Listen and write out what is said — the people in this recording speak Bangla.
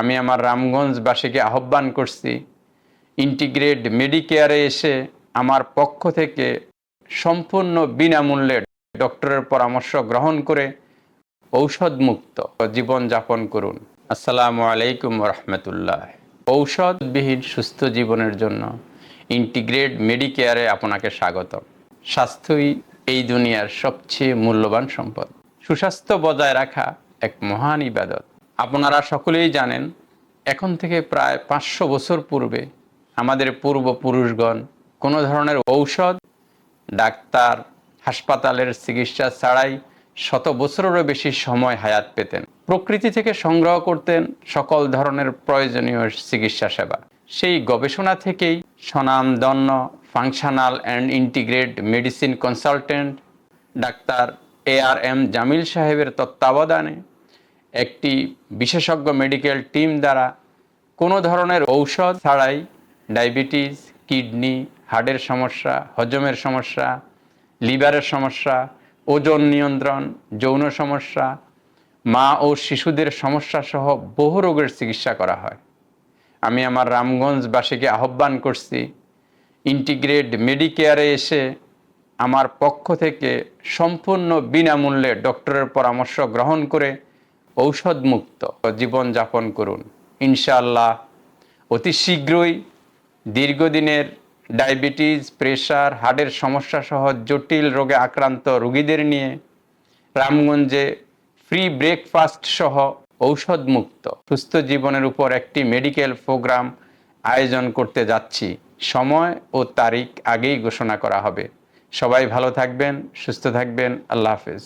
আমি আমার রামগঞ্জবাসীকে আহ্বান করছি, ইন্টিগ্রেট মেডিকেয়ারে এসে আমার পক্ষ থেকে সম্পূর্ণ বিনামূল্যে ডক্টরের পরামর্শ গ্রহণ করে ঔষধ মুক্ত জীবন যাপন করুন। আসসালামু আলাইকুম রহমতুল্লাহ। ঔষধবিহীন সুস্থ জীবনের জন্য ইন্টিগ্রেট মেডিকেয়ারে আপনাকে স্বাগতম। স্বাস্থ্যই এই দুনিয়ার সবচেয়ে মূল্যবান সম্পদ। সুস্বাস্থ্য বজায় রাখা এক মহান ইবাদত। আপনারা সকলেই জানেন, এখন থেকে প্রায় পাঁচশো বছর পূর্বে আমাদের পূর্বপুরুষগণ কোনো ধরনের ঔষধ, ডাক্তার, হাসপাতালের চিকিৎসা ছাড়াই শত বছরেরও বেশি সময় হায়াত পেতেন। প্রকৃতি থেকে সংগ্রহ করতেন সকল ধরনের প্রয়োজনীয় চিকিৎসা সেবা। সেই গবেষণা থেকেই স্বনামধন্য functional and integrate medicine consultant doctor A R M Jamil সাহেবের তত্ত্বাবধানে একটি বিশেষজ্ঞ মেডিকেল টিম দ্বারা কোনো ধরনের ঔষধ ছাড়াই ডায়াবেটিস কিডনি হার্টের সমস্যা, হজমের সমস্যা লিভারের সমস্যা, ওজন নিয়ন্ত্রণ, যৌন সমস্যা, মা ও শিশুদের সমস্যা সহ বহু রোগের চিকিৎসা করা হয়। আমি আমার রামগঞ্জবাসীকে আহ্বান করছি ইন্টিগ্রেট মেডিকেয়ারে এসে আমার পক্ষ থেকে সম্পূর্ণ বিনামূল্যে ডক্টরের পরামর্শ গ্রহণ করে ঔষধ মুক্ত জীবন যাপন করুন। ইনশাআল্লাহ অতি শীঘ্রই দীর্ঘদিনের ডায়াবেটিস প্রেশার হার্টের সমস্যা সহ জটিল রোগে আক্রান্ত রোগীদের নিয়ে রামগঞ্জে ফ্রি ব্রেকফাস্ট সহ ঔষধ মুক্ত সুস্থ জীবনের উপর একটি মেডিকেল প্রোগ্রাম আয়োজন করতে যাচ্ছি। সময় ও তারিখ আগেই ঘোষণা করা হবে। সবাই ভালো থাকবেন, সুস্থ থাকবেন। আল্লাহ হাফেজ।